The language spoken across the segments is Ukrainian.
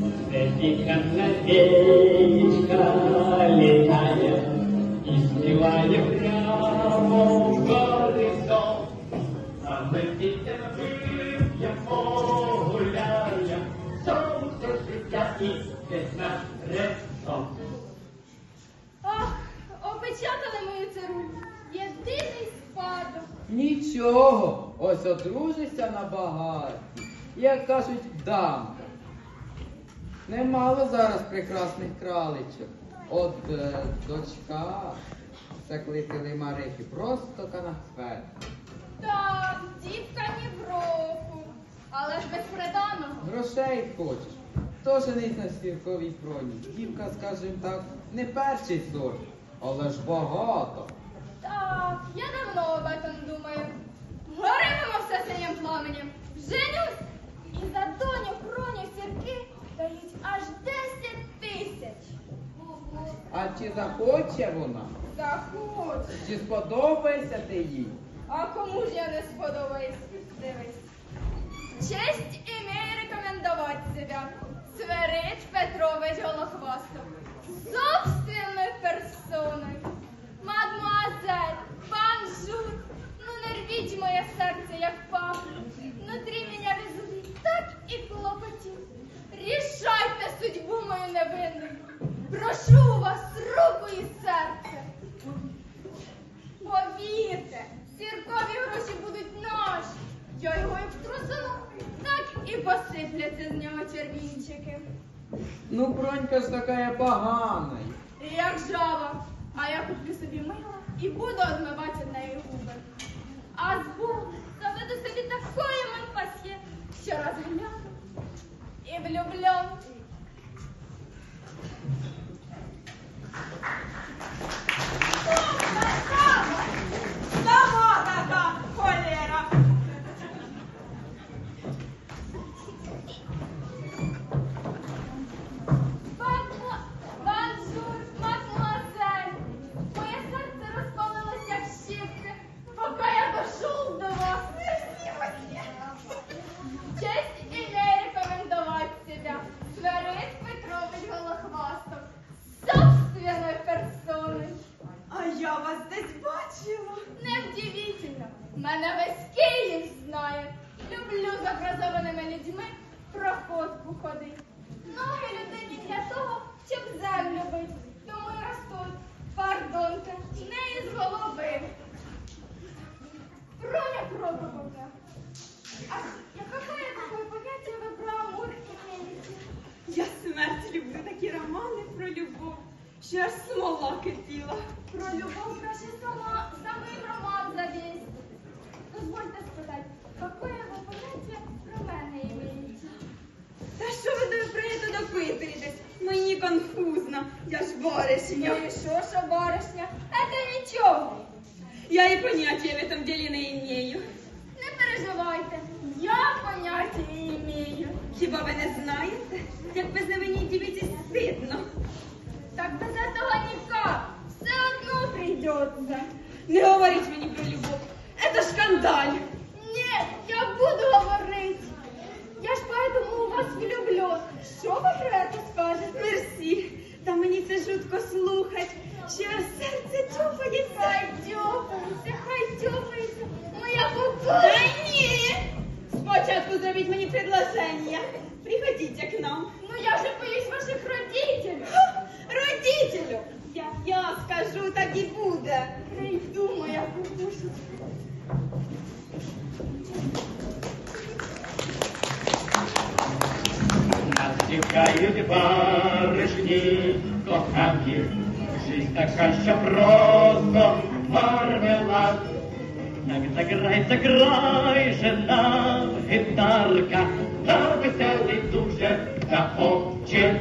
Сидіка канадеечка літає і співає прямо в горизонт. А ми дітям вип'ємо, гуляємо, сонце життя і десь наш резон. Ах, опечатали мою цару. Єдиний спадок. Нічого, ось одружишся на багаті. Як кажуть, дамка. Немало зараз прекрасних краличок. От е, дочка закликали Марихи просто канахвет. Так, дівка ні в року. Але ж без приданого. Грошей хочеш. То женись на стірковій троні. Дівка, скажімо так, не перший сорт, але ж багато. Так, я давно об этом думаю. Горимо все синім пламенем. Женюсь. Чи захоче вона? Захочу. Чи сподобається ти їй? А кому ж я не сподобаюсь? Дивись. Честь имею рекомендовать себя. Сверич Петрович Голохвастов. Собственной персоной. Мадмуазель, бонжур. Ну не рвіть моє серце, як пахне. Внутрі мене везли так і клопотів. Рішайте судьбу мою невинну. Прошу у вас руку і серце. Повірте, сіркові гроші будуть наші. Я його як трусину, так і посипляться з нього червінчики. Ну, бронька ж така погана. Як жаба, а я куплю собі мило і буду одмивати нею губи. А з Богом заведу собі такої мимпасі, що розгляну і влюблю. Образованими людьми проходку ходить. Ноги людині для того, щоб землю бить. Тому й ростуть, пардонте, не із голови. Броня Прокоповна. А я какое такое понятие вы про амур имеете? Я смерть люблю такі романи про любов, що аж смола кипіла. Про любов краще сама, самий роман завесь. Дозвольте спитати, какое ви поняття про мене имеете? Та що ви до про це допитуєтесь? Мені конфузно, я ж баришня. Ну и что, что барышня? Это ничего. Я і поняття в этом ділі не імею. Не переживайте, я поняття имею. Хіба ви не знаєте? Як без невинній дівіці стидно. Так без этого никак. Все одно придется. Не говоріть мені про любов. Це шкандаль. Что вы про это скажете? Мерсі, та мені це жутко слухать, що аж серце чупається. Хай тёпается, хай тёпается. Моя Та кукуля. ні! Спочатку зробіть мені предложення. Приходіть к нам. Ну я же боюсь ваших родителей. Ха! Родителю! Як я скажу, так і буде. Прийду, моя кукушечка. Коханки, жизнь така, що просто мармелад. Так заграй, заграй же нам гітарка, на веселий дуже заохчила. Маменька,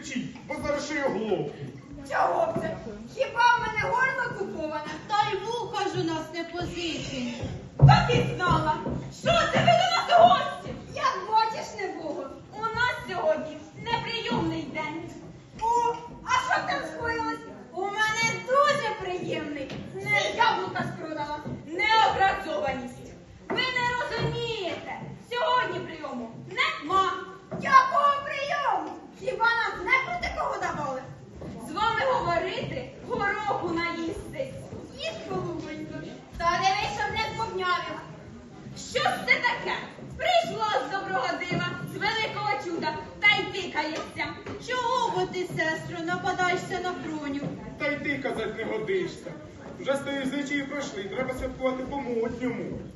кричіть, бо зараз шию голову. Чого б це? Хіба в мене горло куповане? Та й вуха ж у нас не позичені. Так і знала. Що це ви до нас у гості? Як бачиш, не Богу. У нас сьогодні неприйомний день. О, а що там скоїлось? У мене дуже приємний. Не яблука спродала, необразованість. Ви не розумієте. Сьогодні прийому нема. Якого прийому? Хіба нам не про такого давали? З вами говорити, гороху наїстись. Їж, голубенько. Та дивись, щоб не зповнявив. Що ж це таке? Прийшло з доброго дива, з великого чуда, та й тикається. Чого бо ти, сестро, нападаєшся на фроню? Та й ти казать не годишся. Вже стої звичаї пройшли, треба святкувати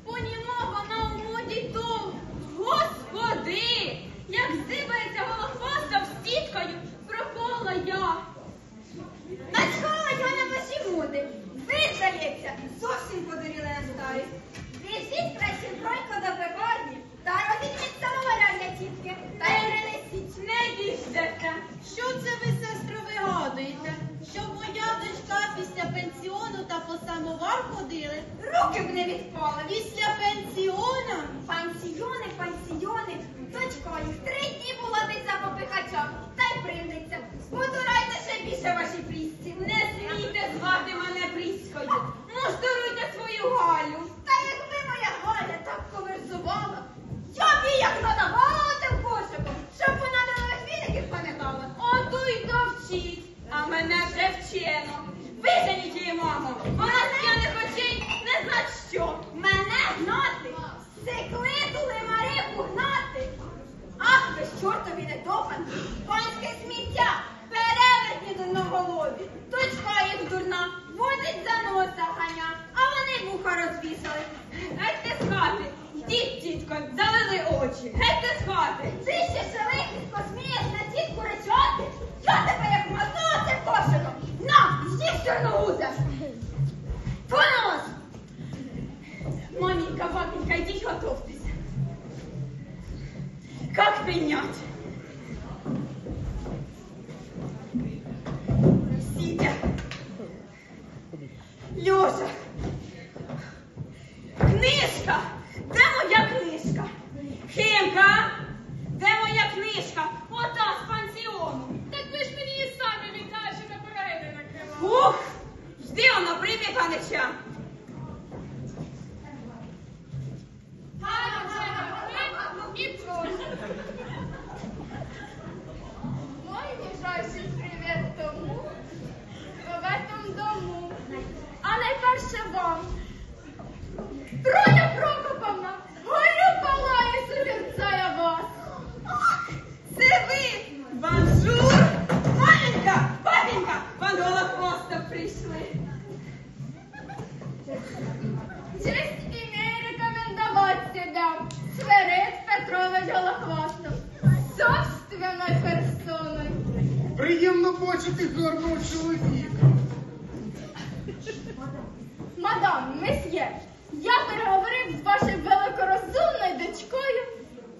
по-модньому. Понімо вона у моді то. Господи! Як здибається голохваста в сіткою, пропала я. Начхала я на ваші моди. Ви, зовсім подуріли на. Біжіть краще бройко до пекарні та розітніть самоваря для тітки та й принесіть. Не. Що це ви, сестро, вигадуєте? Щоб моя дочка після пенсіону по самовар ходили? Руки б не відпали. Після пенсіона? Чортові недоганки, панське сміття, перевертні дурноголові. Дочка їх дурна, водить за носа ганя, а вони вуха розвісили. Гетьте з хати, йдіть, тітко, завели очі. Гетьте з хати. Ти ще шелихівсько смієш на тітку речати? Я тебе як мазнула цим кошиком. На, з'їсть чорногуза. Понос! Маменька, папенька, йдіть готовтеся. Как принять? Сидя. Лежа. Приємно бачити гарного чоловіка. Мадам, месьє, я переговорив з вашою великорозумною дочкою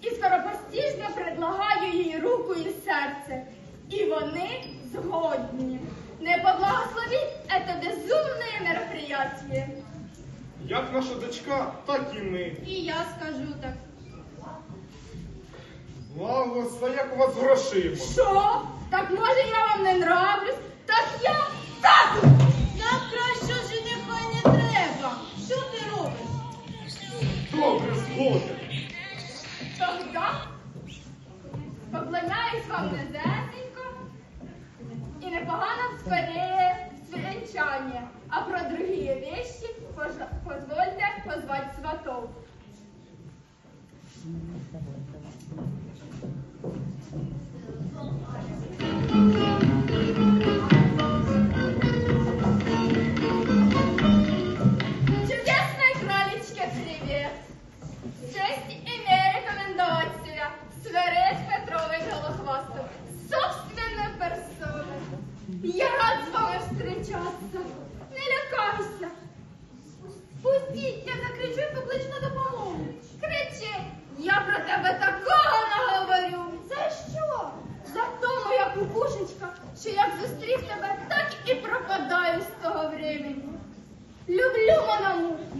і скоропостіжно предлагаю їй руку і серце. І вони згодні. Не поблагословіть это безумное мероприятие. Як наша дочка, так і ми. І я скажу так. Благослови, як у вас грошима. Що? Так може я вам не нравлюсь?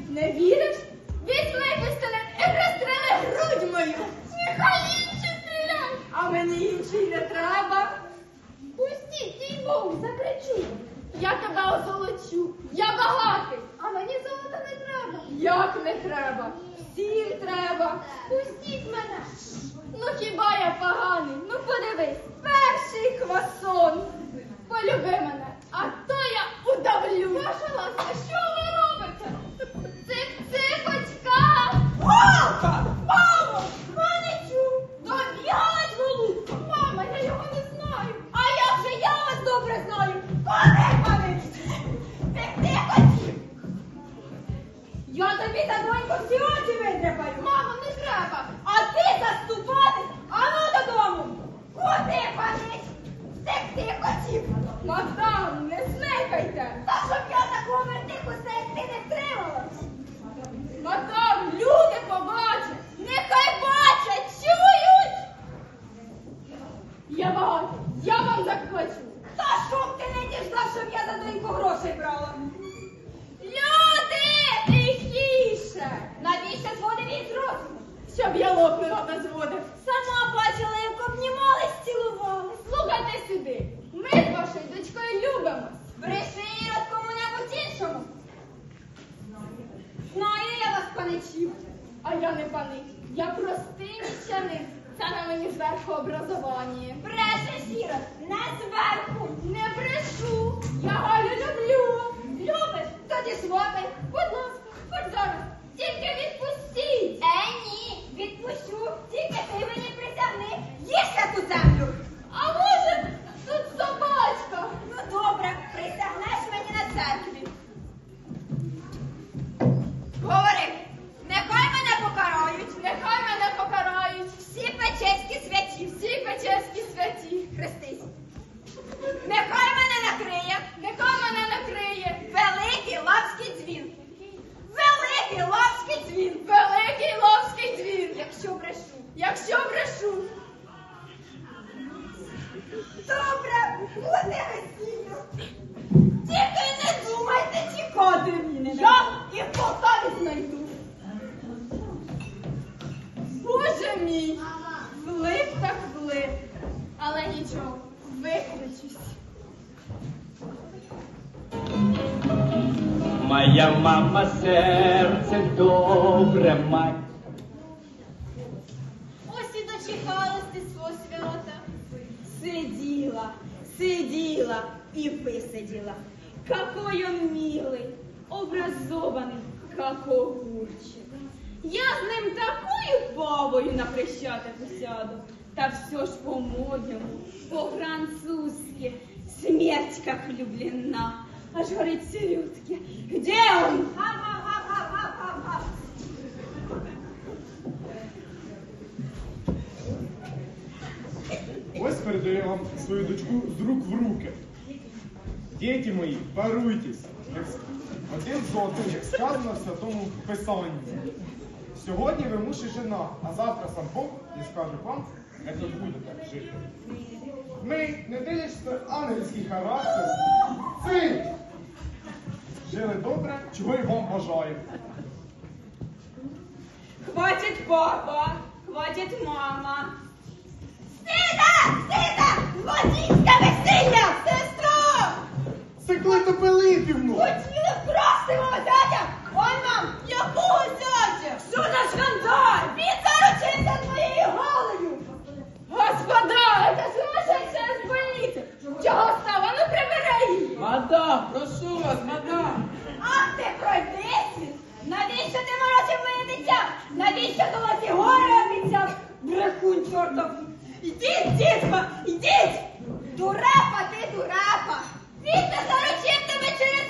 Не віриш? Візьми пістолет і пристрели грудь мою. Нехай інші стріляють, а мені інший не треба. Пустіть, їй Богу, закричу. Я тебе озолочу. Я багатий, а мені золота не треба. Як не треба? Всім треба. Пустіть мене. Ну хіба я поганий? Ну подивись, перший квасон. Полюби мене, а то я удавлю. Ваша ласка, що панич. Я простий міщанин. Це на мені зверху образування. Бреше сіро, не зверху. Не брешу. Я Галю люблю. Любиш? Тоді сватай. Будь ласка, хоч зараз. Тільки відпустіть. Е, ні, відпущу. Тільки ти мені притягни. Їжте ту землю. Моя мама серце добре мать. Ось і дочекалась ти свого свята. Сиділа, сиділа і висиділа. Какой он милый, образований, как огурчик. Я з ним такою бабою на хрещатику сяду. Та все ж по-моєму, по-французски, смерть как влюблена. Аж горить Сирютки. Где он? Ось передаю вам свою дочку з рук в руки. Діти мої, паруйтесь. Один з одним, як сказано в святому Писанні. Сьогодні ви муж і жена, а завтра сам Бог і скаже вам, як ви будете жити. Ми, не дивлячись на ангельський характер, цим жили добре, чого й вам бажаю. Хватит папа, хватит мама. Стида! Стида! Злодійське весілля! Сестро! Секлито Пилипівну! Хотіли вкрасти мого зятя! Он вам! Якого зятя? Що за скандаль? Він заручився твоєю голою! Господа, это сумасшедшая с больницы! Чого става? Ну прибери її! Мадам, прошу вас, мадам. Навіщо ти морозив моє дитя? Навіщо золоті гори обіцяв? Брехун чортов! Ідіть, дітко, ідіть! Дурепа ти, дурепа! Не заручив тебе через